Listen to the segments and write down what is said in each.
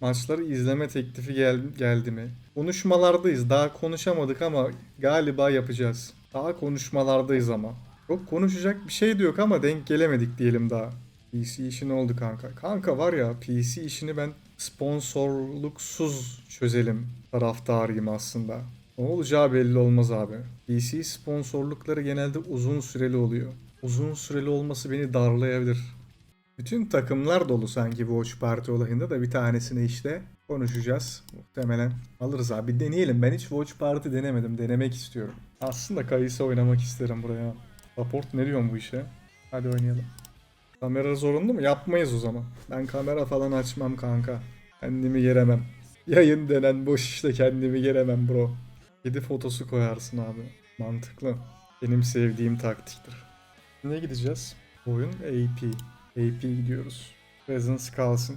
Maçları izleme teklifi gel geldi mi? Konuşmalardayız. Daha konuşamadık ama galiba yapacağız. Daha konuşmalardayız ama. Yok konuşacak bir şey de yok ama denk gelemedik diyelim daha. PC işi ne oldu kanka? Kanka var ya PC işini ben sponsorluksuz çözelim taraftarıyım aslında. Ne olacağı belli olmaz abi. PC sponsorlukları genelde uzun süreli oluyor. Uzun süreli olması beni darlayabilir. Bütün takımlar dolu sanki Watch Party olayında da bir tanesini işte konuşacağız. Muhtemelen alırız abi. Bir deneyelim. Ben hiç Watch Party denemedim. Denemek istiyorum. Aslında Kayısı oynamak isterim buraya. Support ne diyorsun bu işe? Hadi oynayalım. Kamera zorunlu mu? Yapmayız o zaman. Ben kamera falan açmam kanka. Kendimi yeremem. Yayın denen boş işte kendimi yeremem bro. Kedi fotosu koyarsın abi. Mantıklı. Benim sevdiğim taktiktir. Ne gideceğiz? Oyun AP. AP gidiyoruz. Presence kalsın.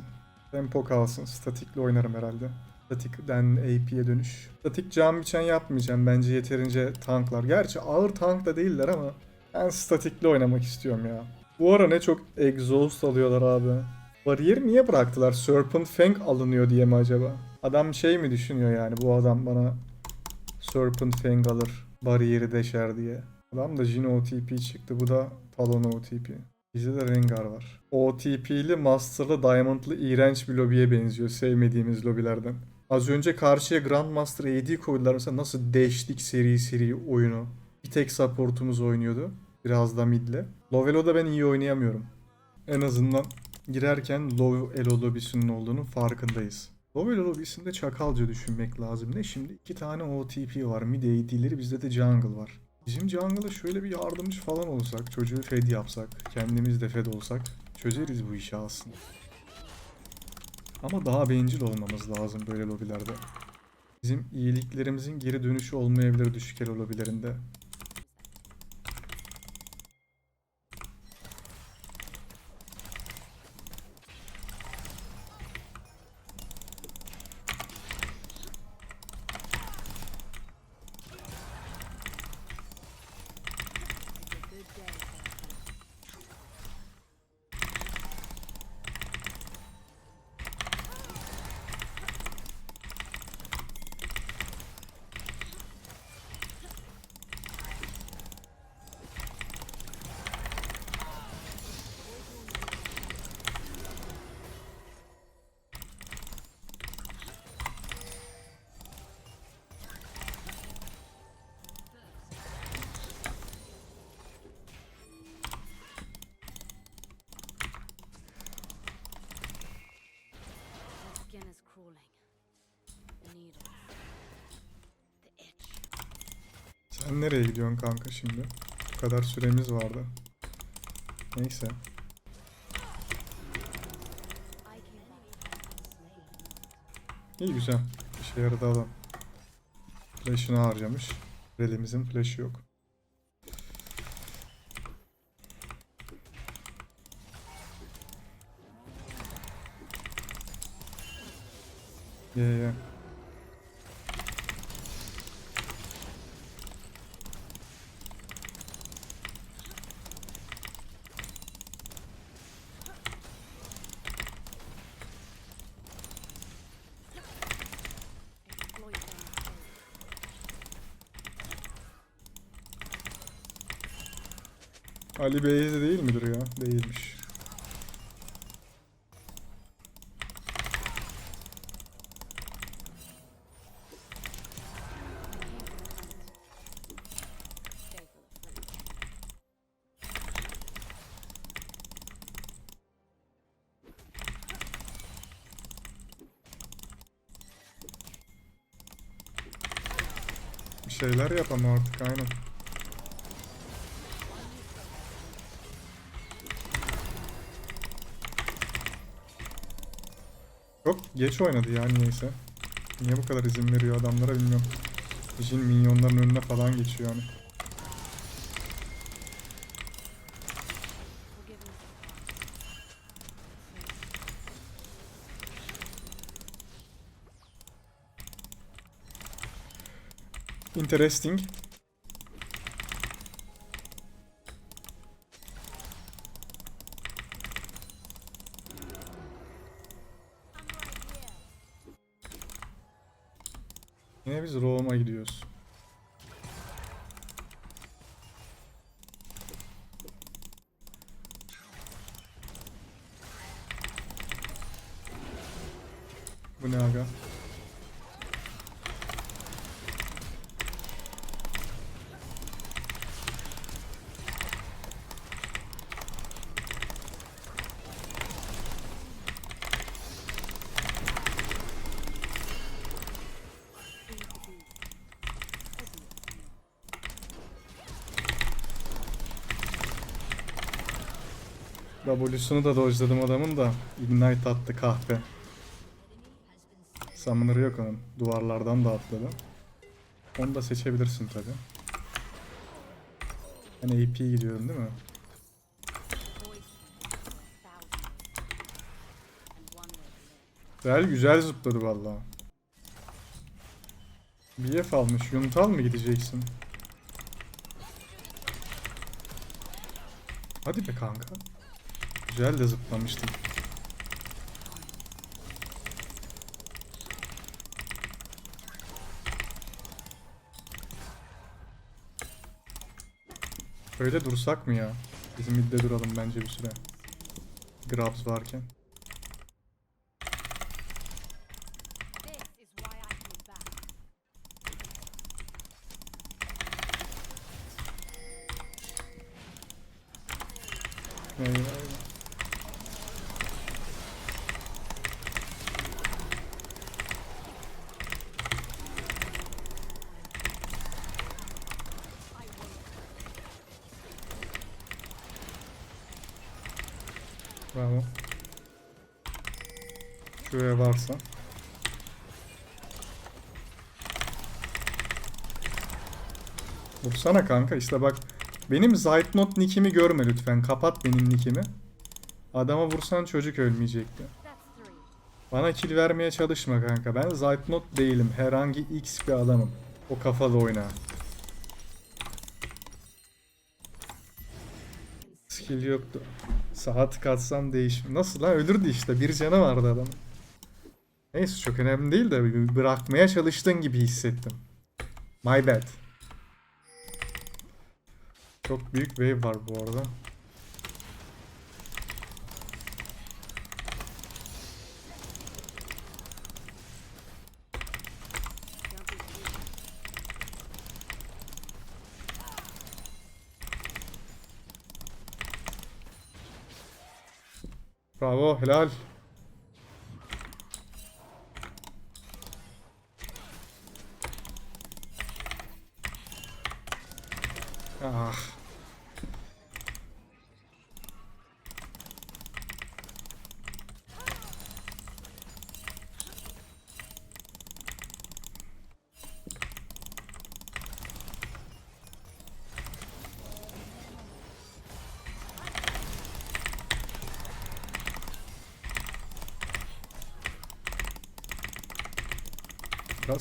Tempo kalsın. Statikle oynarım herhalde. Statikten AP'ye dönüş. Statik cam biçen yapmayacağım. Bence yeterince tanklar. Gerçi ağır tank da değiller ama ben statikle oynamak istiyorum ya. Bu ara ne çok exhaust alıyorlar abi. Bariyeri niye bıraktılar? Serpent Fang alınıyor diye mi acaba? Adam şey mi düşünüyor yani bu adam bana Serpent Fang alır. Bariyeri deşer diye. Adam da Jin OTP çıktı. Bu da Talon OTP. Bizde de Rengar var. OTP'li, Master'lı, Diamond'lı iğrenç bir lobiye benziyor. Sevmediğimiz lobilerden. Az önce karşıya Grandmaster AD koydular. Mesela nasıl deştik seri seri oyunu. Bir tek supportumuz oynuyordu. Biraz da midle. Lovelo'da ben iyi oynayamıyorum. En azından girerken Low Elo lobisinin olduğunun farkındayız. Low Elo lobisinde çakalca düşünmek lazım. Ne şimdi? iki tane OTP var. Mid AD'leri bizde de jungle var. Bizim jungle'a şöyle bir yardımcı falan olsak, çocuğu fed yapsak, kendimiz de fed olsak çözeriz bu işi aslında. Ama daha bencil olmamız lazım böyle lobilerde. Bizim iyiliklerimizin geri dönüşü olmayabilir düşük elo lobilerinde. Sen nereye gidiyorsun kanka şimdi? Bu kadar süremiz vardı. Neyse. İyi güzel. İşe yaradı adam. Flash'ını harcamış. Elimizin flash'ı yok. Ye ye. Ali Bey'de değil midir ya? Değilmiş. Şeyler yap ama artık aynen. Çok geç oynadı ya niyeyse. Niye bu kadar izin veriyor adamlara bilmiyorum. Jin minyonların önüne falan geçiyor yani. Interesting. W'sunu da dodge'ladım adamın da Ignite attı kahpe. Summoner yok onun. Duvarlardan da atladı. Onu da seçebilirsin tabi. Ben AP gidiyorum değil mi? Real güzel zıpladı valla. BF almış. Yuntal mı gideceksin? Hadi be kanka. Güzel de zıplamıştın. Öyle dursak mı ya? Bizim midde duralım bence bir süre. Grabs varken. Eyvah eyvah. Bravo. Şuraya varsa. Vursana kanka işte bak. Benim Zeitnot nickimi görme lütfen. Kapat benim nickimi. Adama vursan çocuk ölmeyecekti. Bana kill vermeye çalışma kanka. Ben Zeitnot değilim. Herhangi X bir adamım. O kafada oyna. Skill yoktu. Saat katsam değişim. Nasıl lan ölürdü işte. Bir canı vardı adamın. Neyse çok önemli değil de bırakmaya çalıştığın gibi hissettim. My bad. Çok büyük wave var bu arada. Bravo, helal. Ah.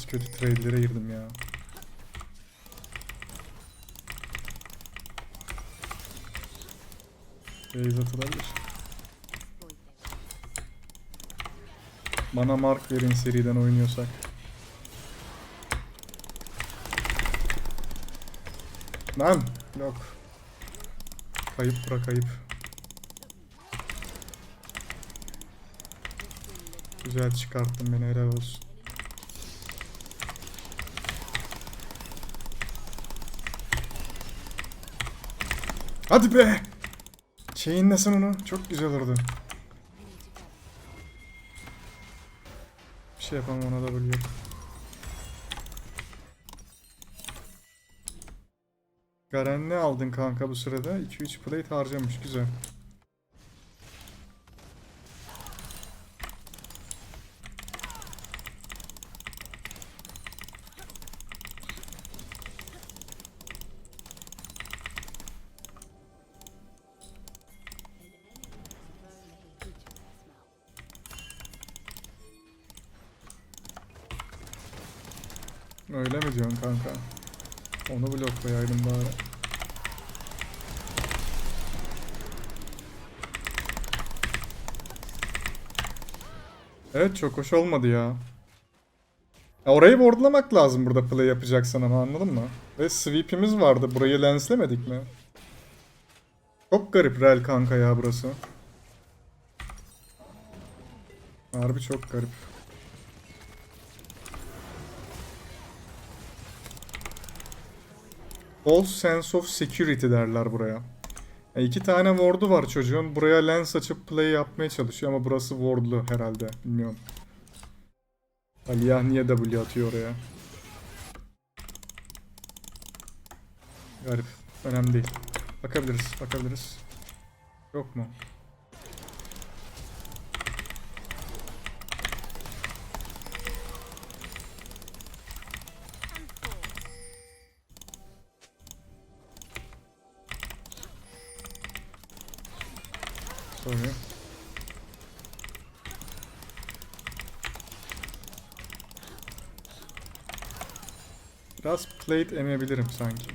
Kötü trade'lere girdim ya. Base atılabilir. Bana mark verin seriden oynuyorsak. Lan yok. Kayıp bırak kayıp. Güzel çıkarttın beni helal olsun. Hadi be! Chainlesin onu. Çok güzel olurdu. Bir şey yapamam ona da bölüyor. Garen ne aldın kanka bu sırada? 2-3 plate harcamış güzel. Kanka? Onu bloklayaydım bari. Evet çok hoş olmadı ya. Ya orayı wardlamak lazım burada play yapacaksan ama anladın mı? Ve sweep'imiz vardı. Burayı lenslemedik mi? Çok garip rel kanka ya burası. Harbi çok garip. False sense of security derler buraya. Ya iki tane ward'u var çocuğun. Buraya lens açıp play yapmaya çalışıyor ama burası wardlu herhalde. Bilmiyorum. Aliyah niye W atıyor oraya? Garip. Önemli değil. Bakabiliriz, bakabiliriz. Yok mu? Plate emebilirim sanki.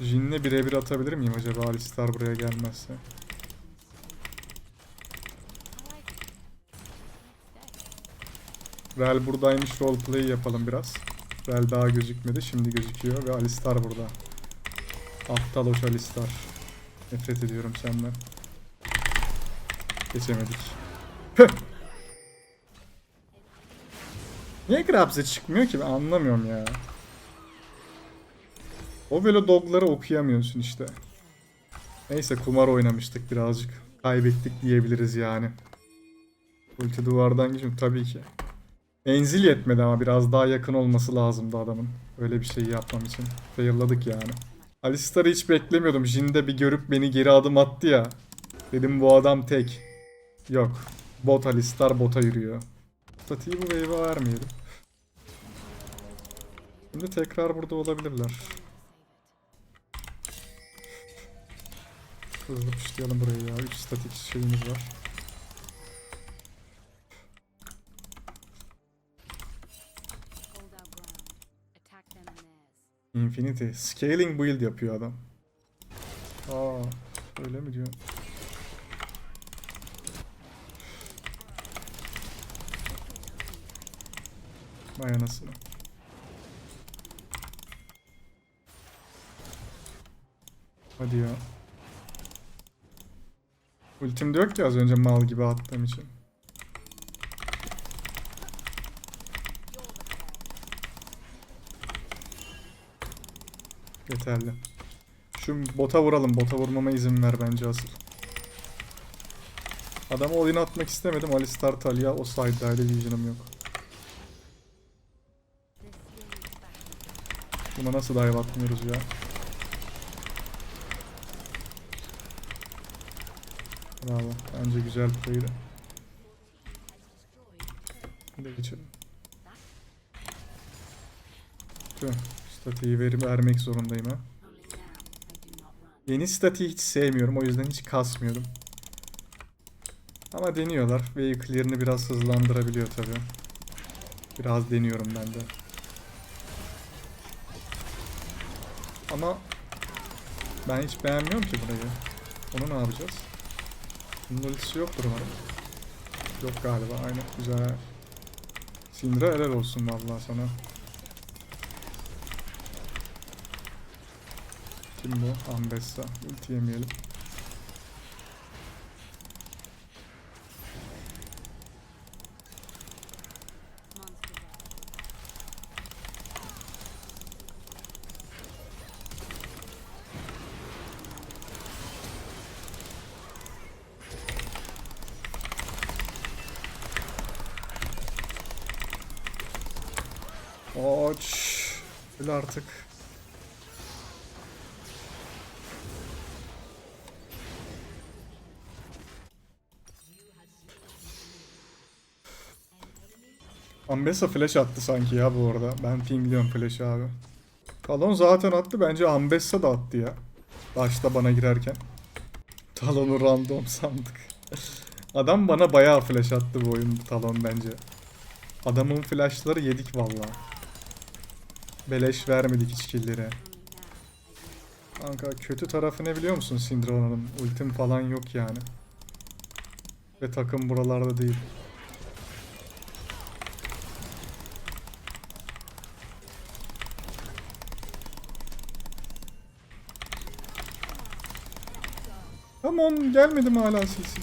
Jin'le birebir atabilir miyim acaba Alistar buraya gelmezse? Rel buradaymış roleplay yapalım biraz. Rel daha gözükmedi şimdi gözüküyor ve Alistar burada. Aptal hoş Alistar. Nefret ediyorum senden. Geçemedik. Niye Grabs'e çıkmıyor ki ben anlamıyorum ya. O böyle dogları okuyamıyorsun işte. Neyse kumar oynamıştık birazcık. Kaybettik diyebiliriz yani. Ulti duvardan geçiyorum tabii ki. Menzil yetmedi ama biraz daha yakın olması lazımdı adamın. Öyle bir şey yapmam için. Fail'ladık yani. Alistar'ı hiç beklemiyordum. Jin'de bir görüp beni geri adım attı ya. Dedim bu adam tek. Yok. Bot Alistar bota yürüyor. Statiği bu wave'e vermeyelim. Şimdi tekrar burada olabilirler. Hızlı pişleyelim burayı ya. 3 statik şeyimiz var. Infinity. Scaling build yapıyor adam. Aa, öyle mi diyor? Vay anasını. Hadi ya. Ultim de yok ki az önce mal gibi attığım için. Yeterli. Şu bota vuralım. Bota vurmama izin ver bence asıl. Adama oyun atmak istemedim. Alistar Talia o side'daydı. Vision'ım yok. Buna nasıl dive atmıyoruz ya? Bravo. Bence güzel play'di. Bir de geçelim. Tüh. Statiği verip vermek zorundayım ha. Yeni statiği hiç sevmiyorum. O yüzden hiç kasmıyorum. Ama deniyorlar. Ve clear'ını biraz hızlandırabiliyor tabi. Biraz deniyorum ben de. Ama ben hiç beğenmiyorum ki burayı. Onu ne yapacağız? Bunun ultisi yoktur. Yok galiba. Aynen. Güzel. Syndra helal olsun vallahi sana. Kim bu? Ambessa. Ulti yemeyelim. Ambessa flash attı sanki ya bu arada. Ben pingliyorum flash abi. Talon zaten attı. Bence Ambessa da attı ya. Başta bana girerken. Talon'u random sandık. Adam bana bayağı flash attı bu oyun Talon bence. Adamın flashları yedik vallahi. Beleş vermedik hiç killleri. Kanka kötü tarafı ne biliyor musun Syndra'nın? Ultim falan yok yani. Ve takım buralarda değil. Tamam gelmedi mi hala sesi?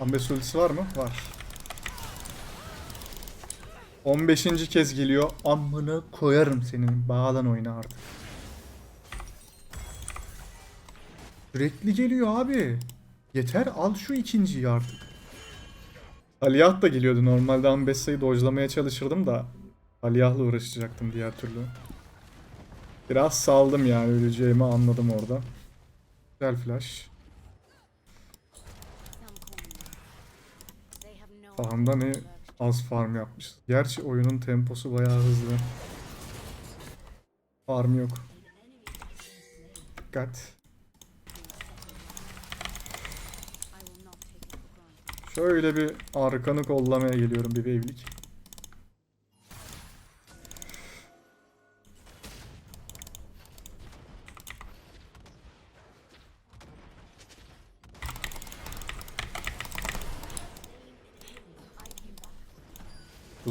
Ambes ultisi var mı? Var. 15. kez geliyor. Amına koyarım senin. Bağlan oyna artık. Sürekli geliyor abi. Yeter al şu ikinciyi artık. Aliyah da geliyordu. Normalde Ambessa'yı dojlamaya çalışırdım da. Aliyah'la uğraşacaktım diğer türlü. Biraz saldım yani öleceğimi anladım orada. Güzel flash. Fahamda ne az farm yapmışız. Gerçi oyunun temposu bayağı hızlı. Farm yok. Dikkat. Şöyle bir arkanı kollamaya geliyorum bir wave'lik.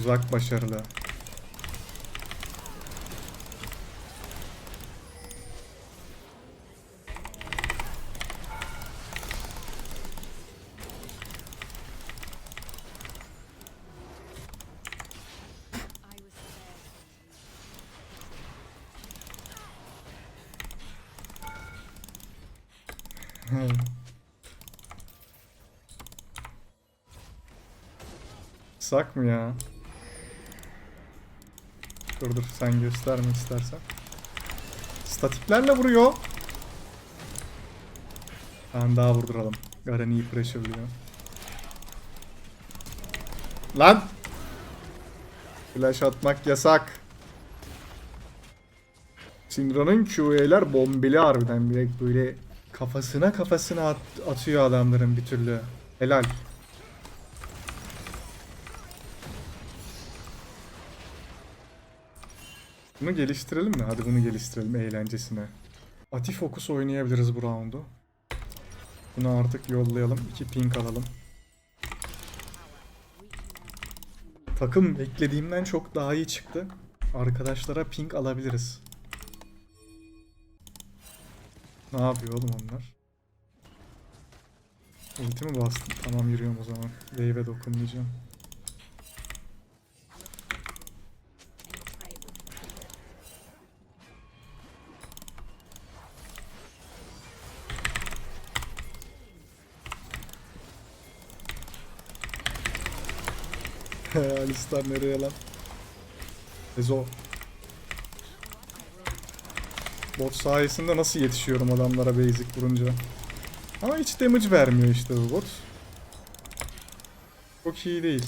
Uzak başarılı. Sak mı ya? Dur dur sen gösterme istersen. Statiklerle vuruyor. Ben daha vurduralım. Garen iyi pressure'lıyor. Lan! Flash atmak yasak. Syndra'nın QA'ler bombeli harbiden direkt böyle kafasına kafasına at- atıyor adamların bir türlü. Helal. Bunu geliştirelim mi? Hadi bunu geliştirelim eğlencesine. Ati Focus oynayabiliriz bu roundu. Bunu artık yollayalım. 2 ping alalım. Takım beklediğimden çok daha iyi çıktı. Arkadaşlara ping alabiliriz. Ne yapıyor oğlum onlar? Ulti mi bastım? Tamam yürüyorum o zaman. Wave'e dokunmayacağım. Alistar nereye lan? Ezo. Bot sayesinde nasıl yetişiyorum adamlara basic vurunca. Ama hiç damage vermiyor işte bu bot. Çok iyi değil.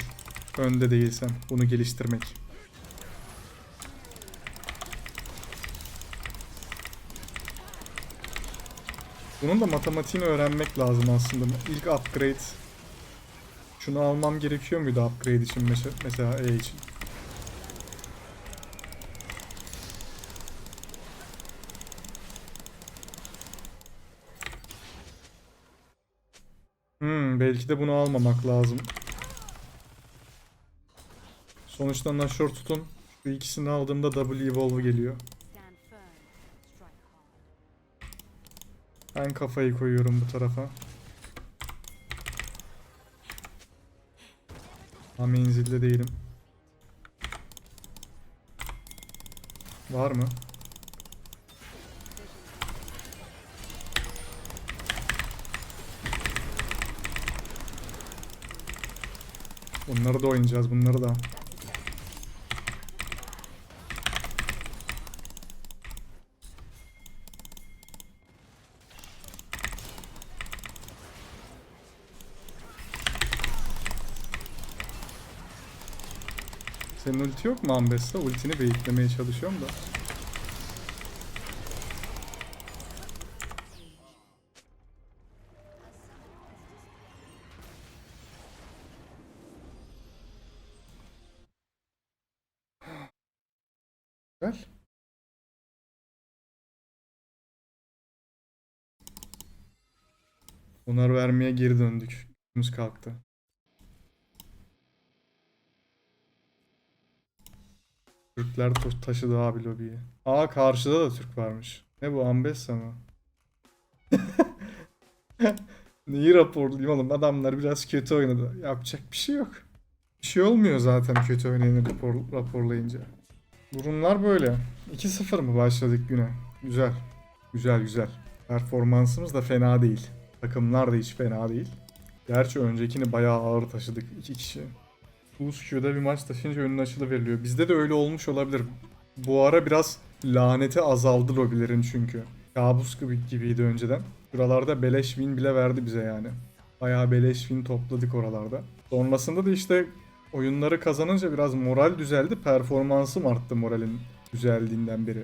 Önde değilsen bunu geliştirmek. Bunun da matematiğini öğrenmek lazım aslında. İlk upgrade şunu almam gerekiyor muydu upgrade için mesela, E için? Hmm, belki de bunu almamak lazım. Sonuçta Nashor tutun. Şu ikisini aldığımda W Evolve geliyor. Ben kafayı koyuyorum bu tarafa. Ha menzilde değilim. Var mı? Bunları da oynayacağız bunları da. Senin ulti yok mu Ambessa? Ultini beyitlemeye çalışıyorum da. Gel. Onar vermeye geri döndük. Gücümüz kalktı. Türkler taşıdı abi lobiyi. Aa karşıda da Türk varmış. Ne bu Ambessa mı? Neyi raporlayayım oğlum? Adamlar biraz kötü oynadı. Yapacak bir şey yok. Bir şey olmuyor zaten kötü oynayanı rapor, raporlayınca. Durumlar böyle. 2-0 mı başladık güne? Güzel. Güzel güzel. Performansımız da fena değil. Takımlar da hiç fena değil. Gerçi öncekini bayağı ağır taşıdık iki kişi. Uzq'da bir maç taşınca önün açılı veriliyor. Bizde de öyle olmuş olabilir. Bu ara biraz laneti azaldı lobilerin çünkü. Kabus gibi gibiydi önceden. Buralarda beleş win bile verdi bize yani. Bayağı beleş win topladık oralarda. Sonrasında da işte oyunları kazanınca biraz moral düzeldi. Performansım arttı moralin düzeldiğinden beri.